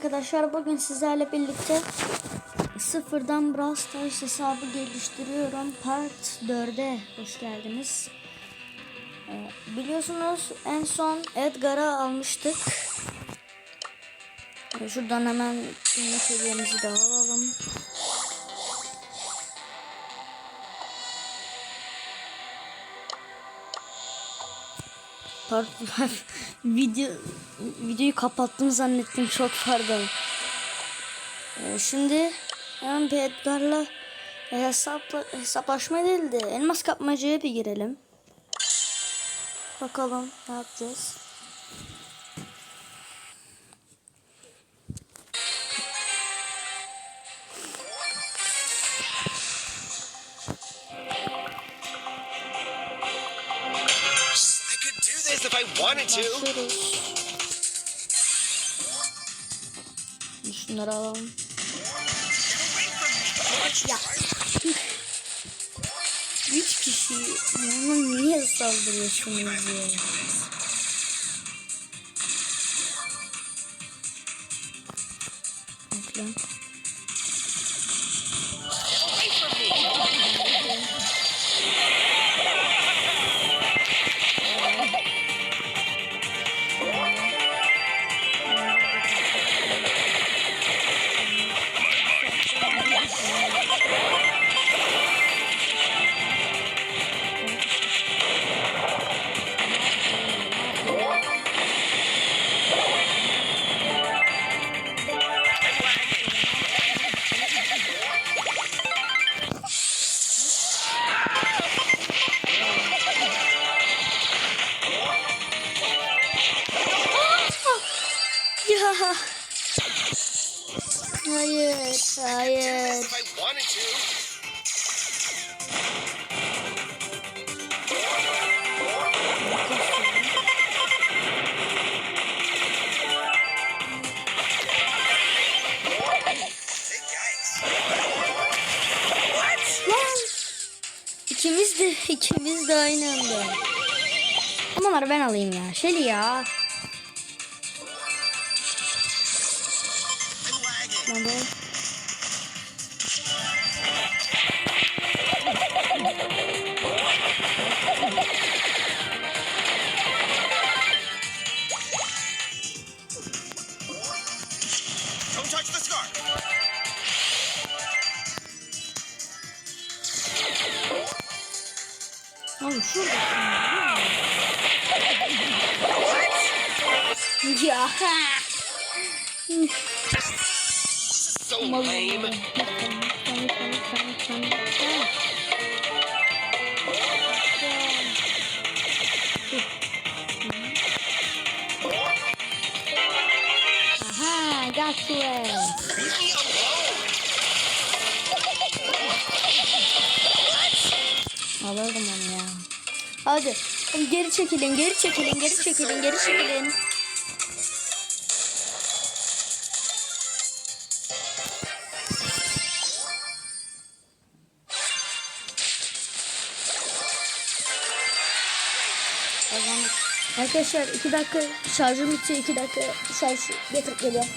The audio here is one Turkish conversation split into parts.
arkadaşlar. Bugün sizlerle birlikte sıfırdan Brawl Stars hesabı geliştiriyorum. Part 4'e hoş geldiniz. Ee, biliyorsunuz en son Edgar'ı almıştık. Ee, şuradan hemen ünlü seviyemizi de alalım. Pardon. Video videoyu kapattım zannettim çok pardon. Ee, şimdi hemen bir Edgar'la hesapla, hesaplaşma değil de elmas kapmacaya bir girelim. Bakalım ne yapacağız. Başlıyoruz. Şunları alalım. Ya. Üç kişi bana niye saldırıyorsunuz ya? Bekle. Hayır, hayır. İkimiz de ikimiz de aynı anda. Amanları ben alayım ya. Şeli ya. Scarf. Oğlum şurada. Ya. So lame. Aha, me alone. Alırdım onu ya. Hadi. Geri çekilin, geri çekilin, geri çekilin, geri çekilin. Arkadaşlar 2 dakika şarjım bitiyor 2 dakika şarj getirip geliyorum.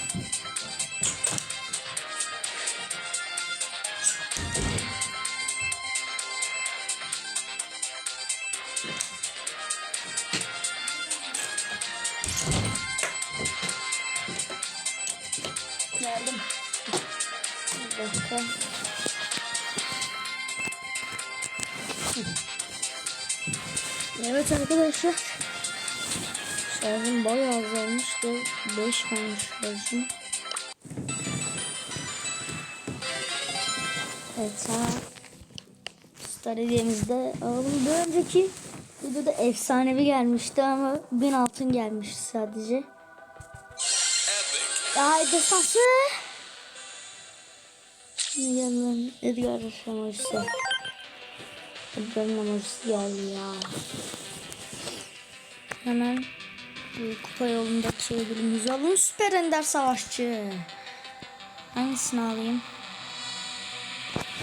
Geldim. Bir dakika. Evet arkadaşlar. Şarjım bayağı azalmıştı. 5 kalmış şarjım. Evet sana Star hediyemizde alalım. Bir önceki videoda efsanevi gelmişti ama 1000 altın gelmiş sadece. Ay destansı. Yandan Edgar emojisi. Edgar'ın emojisi geldi ya. Hemen kupa yolundaki şeylerimizi alalım. Süper Ender Savaşçı. Hangisini alayım?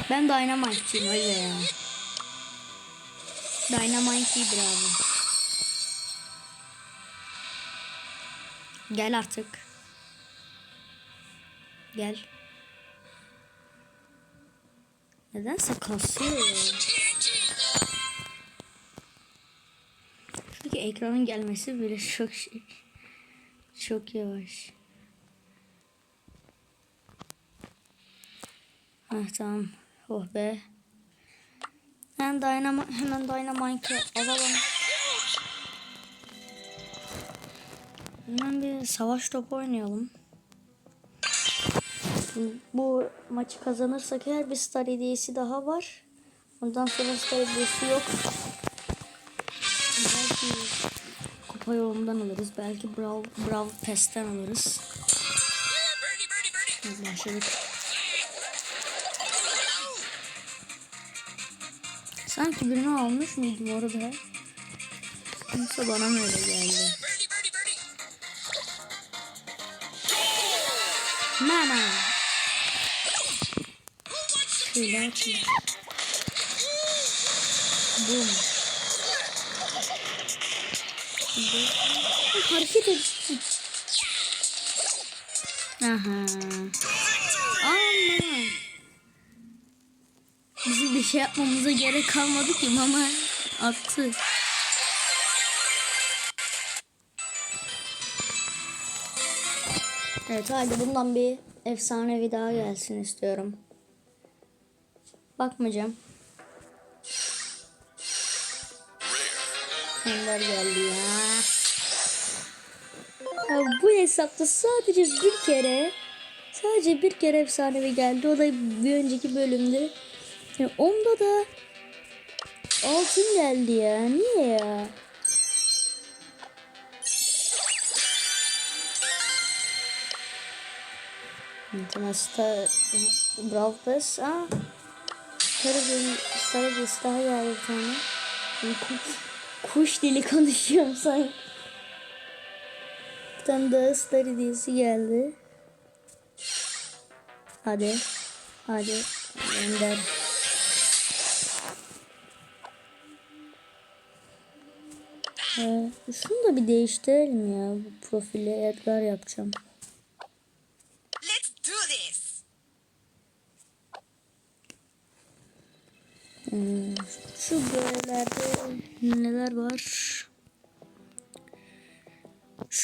Ben Dynamite'ciyim öyle ya. Dynamite iyidir abi. Gel artık. Gel. Nedense kasıyor. Ekranın gelmesi bile çok şey. Çok yavaş. Heh, tamam. Oh be. Hemen Dynama hemen Dynamite'ı alalım. Hemen bir savaş topu oynayalım. Bu, maçı kazanırsak eğer bir star hediyesi daha var. Ondan sonra star hediyesi yok. Kupa yolundan alırız. Belki Brawl, Brawl Pass'ten alırız. Başladık. Sanki birini almış mıydım orada? Yoksa bana mı öyle geldi? Mama. Şöyle açayım. Boom. Şimdi- Hareket etsin. Aha. Aman. Bizim bir şey yapmamıza gerek kalmadı ki mama attı. Evet hadi bundan bir efsanevi daha gelsin istiyorum. Bakmayacağım. Ender geldi ya. Bu hesapta sadece bir kere sadece bir kere efsanevi geldi. O da bir önceki bölümde. Ya onda da altın geldi ya. Niye ya? Star Brawl Pass. Aa. Sarı bir sarı daha geldi bir. Kuş, kuş dili konuşuyorum sanki. Bir tane daha star hediyesi geldi. Hadi. Hadi. Gönder. Ee, şunu da bir değiştirelim ya. Bu profili Edgar yapacağım. Let's do this. Hmm, Şu görevlerde neler var?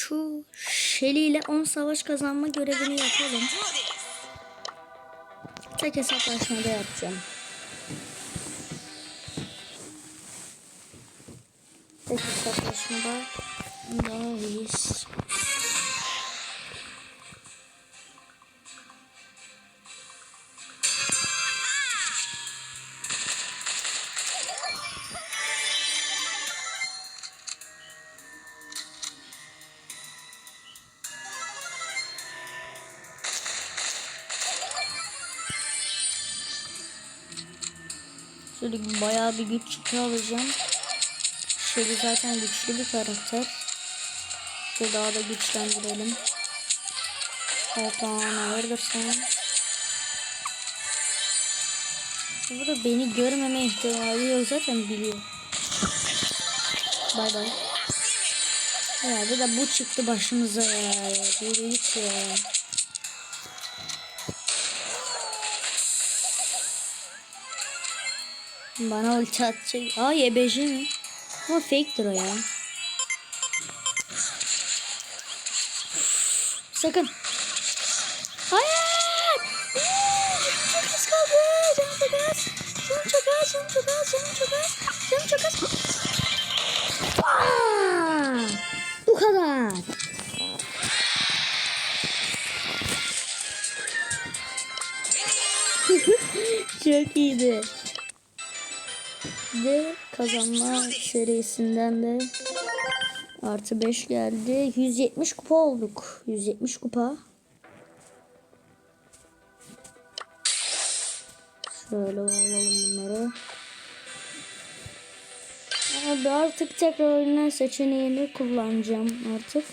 Şu Shelly ile 10 savaş kazanma görevini yapalım. Tek hesaplaşmada yapacağım. Tek hesaplaşmada daha iyiyiz. Şöyle bayağı bir güç çıkı alacağım. Şöyle zaten güçlü bir karakter. Şöyle daha da güçlendirelim. Hoppa hayırdır sen? Burada beni görmeme ihtimali yok zaten biliyor. Bay bay. Ya bir de bu çıktı başımıza ya. Yürü ya. Bana ulti atacak. Aa YBJ mi? Ama fake'tir o ya. Sakın. Hayır. Çok az kaldı. Canım çok az. Canım çok az. Canım çok az. Canım çok az. Canım çok az. Aa! Bu kadar. Çok iyiydi. Ve kazanma serisinden de artı 5 geldi. 170 kupa olduk. 170 kupa. Şöyle alalım bunları. Abi artık tekrar oyunun seçeneğini kullanacağım artık.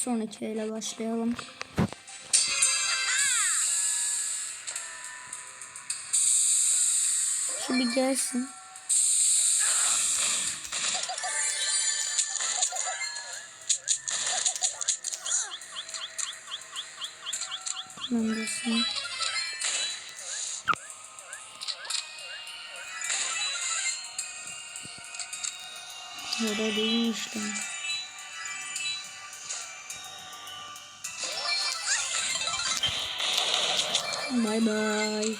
sonraki ile başlayalım. Şu bir gelsin. Neredesin? Nerede değilmiş lan? bye bye.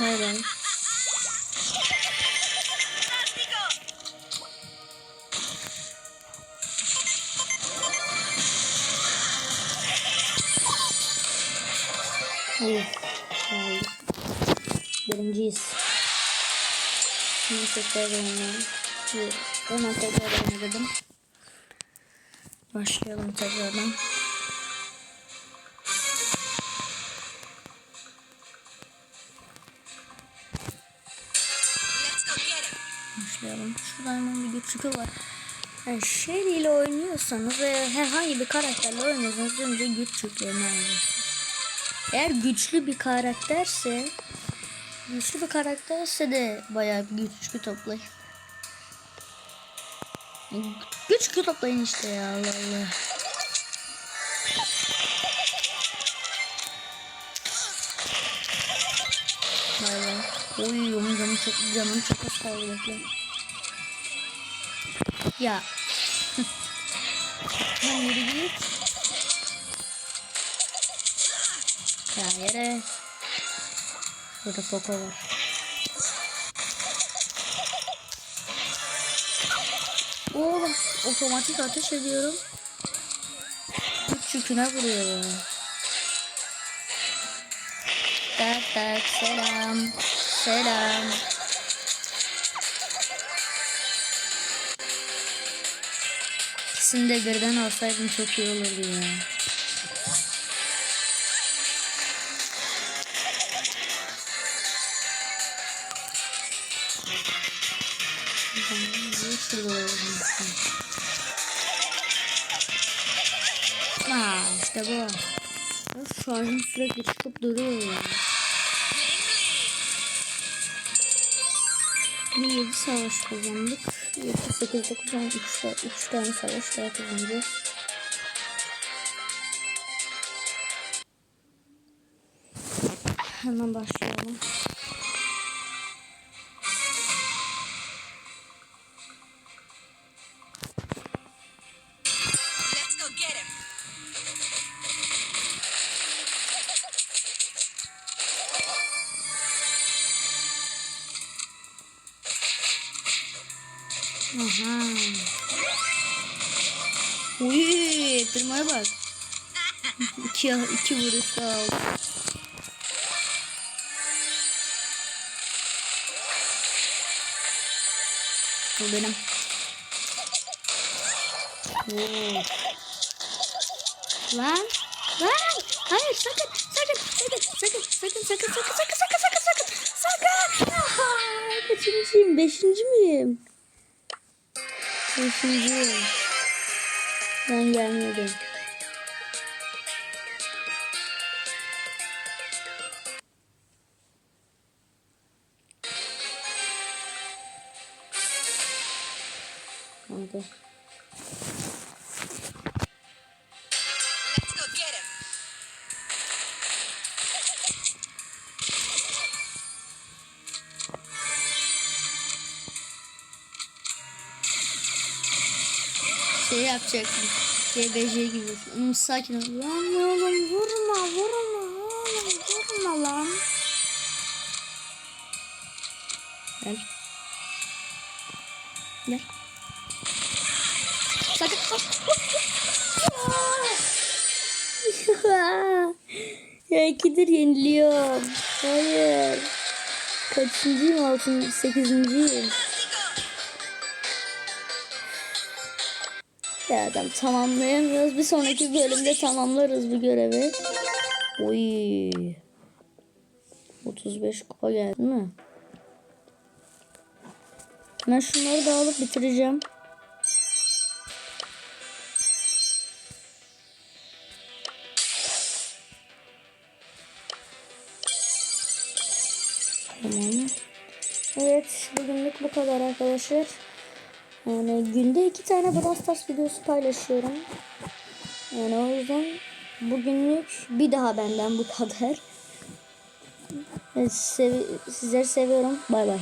Này rồi tekrar. Bir- Hemen tekrar oynadım. Başlayalım tekrardan. Başlayalım. Şurada hemen bir güçlükü var. Yani Sherry ile oynuyorsanız ve herhangi bir karakterle oynuyorsanız önce güç yüklerini alıyorsunuz. Eğer güçlü bir karakterse güçlü bir karakterse de bayağı güçlü toplayın. Güçlü toplayın işte ya Allah Allah. Vay vay. Oy onun canı çok canım çok az kaldı. Ya. Lan yürü git. Ya yere. Burada Poco var. Oğlum otomatik ateş ediyorum. Üç yüküne vuruyor. Tak tak selam. Selam. İkisini de birden alsaydım çok iyi olurdu ya. İşte bu. Of, Şarjım sürekli çıkıp duruyor ya. Bir 7 savaş kazandık. 7, 8, 9, 10, 3, 3 tane savaş daha kazanacağız. Hemen başlayalım. Uy, tırmaya bak. iki, iki vuruş daha aldı. Bu benim. Lan. Lan. Hayır sakın. Sakın. Sakın. Sakın. Sakın. Sakın. Sakın. Sakın. Sakın. Sakın. Sakın. Sakın. Kaçıncıyım? Beşinci miyim? Üçüncü. Ben gelmedim. Kanka. Yapacaktım. GBJ gibi. Hmm, sakin ol. Lan oğlum vurma vurma oğlum vurma lan. Gel. Gel. Sakın. ya ikidir yeniliyorum. Hayır. Kaçıncıyım? Altın, sekizinciyim. Adam tamamlayamıyoruz. Bir sonraki bölümde tamamlarız bu görevi. Oy. 35 kupa geldi mi? Ben şunları da alıp bitireceğim. Tamam. Evet bugünlük bu kadar arkadaşlar. Yani günde iki tane Brawl Stars videosu paylaşıyorum. Yani o yüzden bugünlük bir daha benden bu kadar. Sevi- sizleri seviyorum. Bay bay.